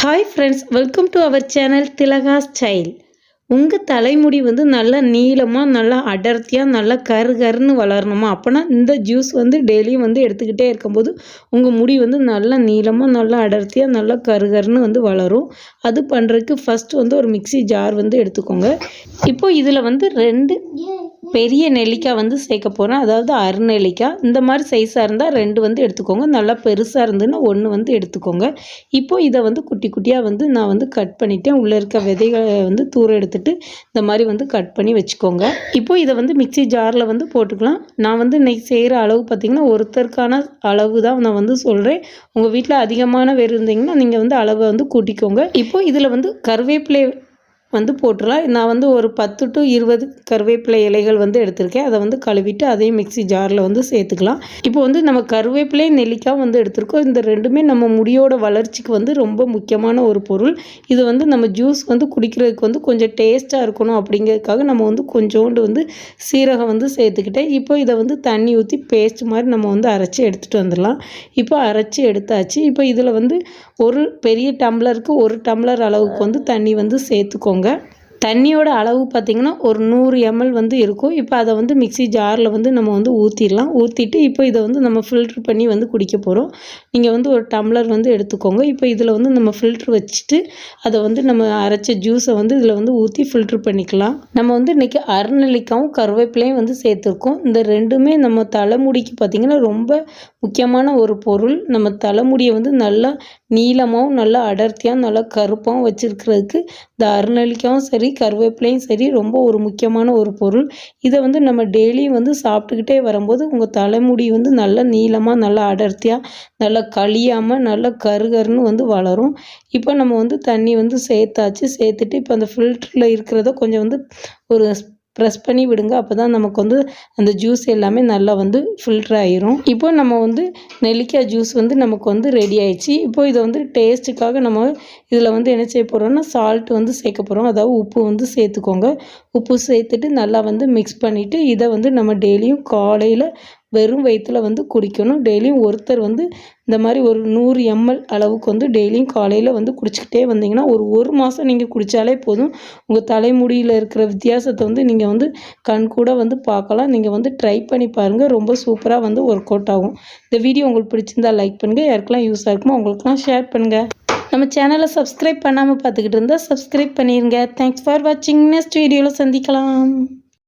Hi friends welcome to our channel Thilaka style உங்கள் தலைமுடி வந்து நல்லா நீளமாக நல்லா அடர்த்தியாக நல்லா கரு கருன்னு வளரணுமா? அப்போனா இந்த ஜூஸ் வந்து டெய்லியும் வந்து எடுத்துக்கிட்டே இருக்கும்போது உங்கள் முடி வந்து நல்லா நீளமாக நல்லா அடர்த்தியாக நல்லா கரு கருன்னு வந்து வளரும். அது பண்ணுறதுக்கு ஃபஸ்ட்டு வந்து ஒரு மிக்சி ஜார் வந்து எடுத்துக்கோங்க. இப்போது இதில் வந்து ரெண்டு பெரிய நெல்லிக்காய் வந்து சேர்க்க போகிறேன் அதாவது அருநெல்லிக்காய் இந்த மாதிரி சைஸாக இருந்தால் ரெண்டு வந்து எடுத்துக்கோங்க. நல்லா பெருசாக இருந்துன்னா ஒன்று வந்து எடுத்துக்கோங்க. இப்போது இதை வந்து குட்டி குட்டியாக வந்து நான் வந்து கட் பண்ணிவிட்டேன் உள்ளே இருக்க விதைகளை வந்து தூர எடுத்துகிட்டு இந்த மாதிரி வந்து கட் பண்ணி வச்சுக்கோங்க. இப்போது இதை வந்து மிக்சி ஜாரில் வந்து போட்டுக்கலாம். நான் வந்து இன்றைக்கி செய்கிற அளவு பார்த்திங்கன்னா ஒருத்தருக்கான அளவு தான் நான் வந்து சொல்கிறேன் உங்கள் வீட்டில் அதிகமான பேர் இருந்தீங்கன்னா நீங்கள் வந்து அளவை வந்து கூட்டிக்கோங்க. இப்போது இதில் வந்து கருவேப்பிலை வந்து போட்டுடலாம் நான் வந்து ஒரு பத்து டு இருபது கருவேப்பிலை இலைகள் வந்து எடுத்திருக்கேன். அதை வந்து கழுவிட்டு அதையும் மிக்சி ஜாரில் வந்து சேர்த்துக்கலாம். இப்போ வந்து நம்ம கருவேப்பிலை நெல்லிக்காய் வந்து எடுத்திருக்கோம். இந்த ரெண்டுமே நம்ம முடியோட வளர்ச்சிக்கு வந்து ரொம்ப முக்கியமான ஒரு பொருள். இது வந்து நம்ம ஜூஸ் வந்து குடிக்கிறதுக்கு வந்து கொஞ்சம் டேஸ்ட்டாக இருக்கணும் அப்படிங்கிறதுக்காக நம்ம வந்து கொஞ்சோண்டு வந்து சீரகம் வந்து சேர்த்துக்கிட்டேன். இப்போ இதை வந்து தண்ணி ஊற்றி பேஸ்ட் மாதிரி நம்ம வந்து அரைச்சி எடுத்துகிட்டு வந்துடலாம். இப்போ அரைச்சி எடுத்தாச்சு. இப்போ இதில் வந்து ஒரு பெரிய டம்ளருக்கு ஒரு டம்ளர் அளவுக்கு வந்து தண்ணி வந்து சேர்த்துக்கோங்க. வச்சுக்கோங்க. தண்ணியோட அளவு பார்த்திங்கன்னா ஒரு நூறு எம்எல் வந்து இருக்கும். இப்போ அதை வந்து மிக்சி ஜாரில் வந்து நம்ம வந்து ஊற்றிடலாம் ஊற்றிட்டு இப்போ இதை வந்து நம்ம ஃபில்ட்ரு பண்ணி வந்து குடிக்க போகிறோம் நீங்கள் வந்து ஒரு டம்ளர் வந்து எடுத்துக்கோங்க. இப்போ இதில் வந்து நம்ம ஃபில்ட்ரு வச்சுட்டு அதை வந்து நம்ம அரைச்ச ஜூஸை வந்து இதில் வந்து ஊற்றி ஃபில்ட்ரு பண்ணிக்கலாம். நம்ம வந்து இன்றைக்கி அரைநெல்லிக்காவும் கருவேப்பிலையும் வந்து சேர்த்துருக்கோம். இந்த ரெண்டுமே நம்ம தலைமுடிக்கு பார்த்திங்கன்னா ரொம்ப முக்கியமான ஒரு பொருள். நம்ம தலைமுடியை வந்து நல்லா நீளமாகவும் நல்லா அடர்த்தியாக நல்லா கருப்பாகவும் வச்சுருக்கிறதுக்கு இந்த அருணலிக்காவும் சரி கருவேப்பிலையும் சரி ரொம்ப ஒரு முக்கியமான ஒரு பொருள். இதை வந்து நம்ம டெய்லியும் வந்து சாப்பிட்டுக்கிட்டே வரும்போது உங்கள் தலைமுடி வந்து நல்லா நீளமாக நல்லா அடர்த்தியாக நல்லா கழியாமல் நல்லா கருகருன்னு வந்து வளரும். இப்போ நம்ம வந்து தண்ணி வந்து சேர்த்தாச்சு சேர்த்துட்டு இப்போ அந்த ஃபில்டரில் இருக்கிறத கொஞ்சம் வந்து ஒரு ப்ரெஸ் பண்ணி விடுங்க. அப்போ தான் நமக்கு வந்து அந்த ஜூஸ் எல்லாமே நல்லா வந்து ஃபில்ட்ரு ஆயிரும். இப்போ நம்ம வந்து நெல்லிக்காய் ஜூஸ் வந்து நமக்கு வந்து ரெடி ஆயிடுச்சு. இப்போ இதை வந்து டேஸ்ட்டுக்காக நம்ம இதில் வந்து என்ன செய்ய போகிறோம்னா சால்ட் வந்து சேர்க்க போகிறோம் அதாவது உப்பு வந்து சேர்த்துக்கோங்க. உப்பு சேர்த்துட்டு நல்லா வந்து மிக்ஸ் பண்ணிவிட்டு இதை வந்து நம்ம டெய்லியும் காலையில் வெறும் வயிற்றில் வந்து குடிக்கணும். டெய்லியும் ஒருத்தர் வந்து இந்த மாதிரி ஒரு நூறு எம்எல் அளவுக்கு வந்து டெய்லியும் காலையில் வந்து குடிச்சிக்கிட்டே வந்தீங்கன்னா ஒரு ஒரு மாதம் நீங்கள் குடித்தாலே போதும். உங்கள் தலைமுடியில் இருக்கிற வித்தியாசத்தை வந்து நீங்கள் வந்து கண் கூட வந்து பார்க்கலாம். நீங்கள் வந்து ட்ரை பண்ணி பாருங்கள் ரொம்ப சூப்பராக வந்து ஒர்க் அவுட் ஆகும். இந்த வீடியோ உங்களுக்கு பிடிச்சிருந்தால் லைக் பண்ணுங்கள் யாருக்கெல்லாம் யூஸ் ஆகுமோ உங்களுக்குலாம் ஷேர் பண்ணுங்கள் நம்ம சேனலை சப்ஸ்கிரைப் பண்ணாமல் பார்த்துக்கிட்டு இருந்தால் சப்ஸ்கிரைப் பண்ணிடுங்க தேங்க்ஸ் ஃபார் வாட்சிங் நெக்ஸ்ட் வீடியோவில் சந்திக்கலாம்.